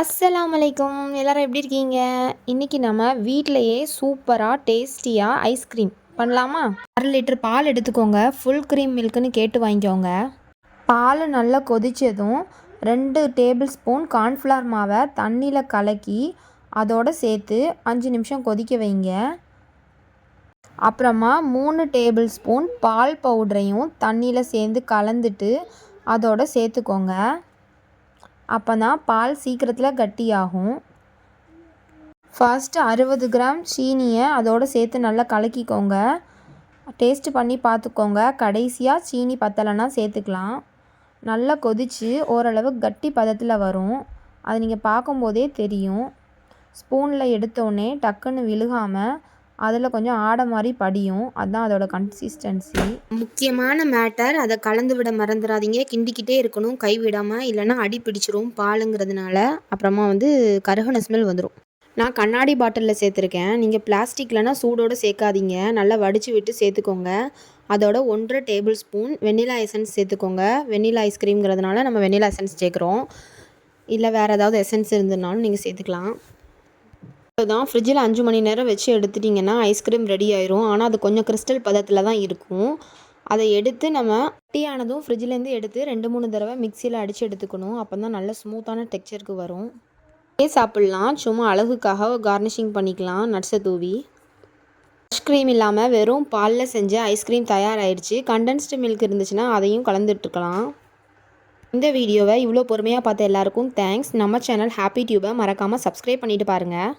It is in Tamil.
அஸ்ஸலாமு அலைக்கும். எல்லோரும் எப்படி இருக்கீங்க? இன்றைக்கி நம்ம வீட்டிலையே சூப்பராக டேஸ்டியாக ஐஸ்கிரீம் பண்ணலாமா? அரை லிட்டர் பால் எடுத்துக்கோங்க. ஃபுல் க்ரீம் மில்க்குன்னு கேட்டு வாங்கிக்கோங்க. பால் நல்லா கொதித்ததும் ரெண்டு டேபிள் ஸ்பூன் கார்ன்ஃப்ளவர் மாவை தண்ணியில் கலக்கி அதோடு சேர்த்து அஞ்சு நிமிஷம் கொதிக்க வைங்க. அப்புறமா மூணு டேபிள் ஸ்பூன் பால் பவுடரையும் தண்ணியில் சேர்ந்து கலந்துட்டு அதோட சேர்த்துக்கோங்க. அப்போ தான் பால் சீக்கிரத்தில் கட்டியாகும். ஃபர்ஸ்ட்டு அறுபது கிராம் சீனியை அதோடு சேர்த்து நல்லா கலக்கிக்கோங்க. டேஸ்ட்டு பண்ணி பார்த்துக்கோங்க. கடைசியாக சீனி பத்தலைன்னா சேர்த்துக்கலாம். நல்லா கொதித்து ஓரளவு கட்டி பதத்தில் வரும். அது நீங்கள் பார்க்கும்போதே தெரியும். ஸ்பூனில் எடுத்தோடனே டக்குன்னு விழுகாமல் அதில் கொஞ்சம் ஆடை மாதிரி படியும். அதுதான் அதோட கன்சிஸ்டன்சி முக்கியமான மேட்டர் அதை கலந்து விட மறந்துடாதீங்க கிண்டிக்கிட்டே இருக்கணும் கை விடாமல் இல்லைன்னா அடி பிடிச்சிரும் பாலுங்கிறதுனால. அப்புறமா வந்து கருகன ஸ்மெல் வந்துடும் நான் கண்ணாடி பாட்டிலில் சேர்த்துருக்கேன். நீங்கள் பிளாஸ்டிக்லனா சூடோடு சேர்க்காதீங்க. நல்லா வடித்து விட்டு சேர்த்துக்கோங்க. அதோட ஒன்றரை டேபிள் ஸ்பூன் வெண்ணிலா எசன்ஸ் சேர்த்துக்கோங்க வெண்ணிலா ஐஸ்கிரீம்ங்கிறதுனால நம்ம வெண்ணிலா எசன்ஸ் சேர்க்குறோம். இல்லை வேறு ஏதாவது எசன்ஸ் இருந்ததுனாலும் நீங்கள் சேர்த்துக்கலாம். தான் ஃப்ரிட்ஜில் அஞ்சு மணி நேரம் வச்சு எடுத்துட்டிங்கன்னா ஐஸ்கிரீம் ரெடி ஆயிரும். ஆனால் அது கொஞ்சம் கிறிஸ்டல் பதத்தில் தான் இருக்கும். அதை எடுத்து நம்ம டீயானதும் ஃப்ரிட்ஜிலேருந்து எடுத்து ரெண்டு மூணு தடவை மிக்சியில் அடித்து எடுத்துக்கணும். அப்போ தான் நல்ல ஸ்மூத்தான டெக்ஸ்சருக்கு வரும். இதே சாப்பிட்லாம். சும்மா அழகுக்காக கார்னிஷிங் பண்ணிக்கலாம். நட்ஸை தூவி. ஐஸ்கிரீம் இல்லாமல் வெறும் பாலில் செஞ்ச ஐஸ்கிரீம் தயாராகிடுச்சு கண்டென்ஸ்டு மில்க் இருந்துச்சுன்னா அதையும் கலந்துட்டுருக்கலாம் இந்த வீடியோவை இவ்வளோ பொறுமையாக பார்த்த எல்லாருக்கும் தேங்க்ஸ் நம்ம சேனல் ஹாப்பி டியூபை மறக்காமல் சப்ஸ்கிரைப் பண்ணிவிட்டு பாருங்கள்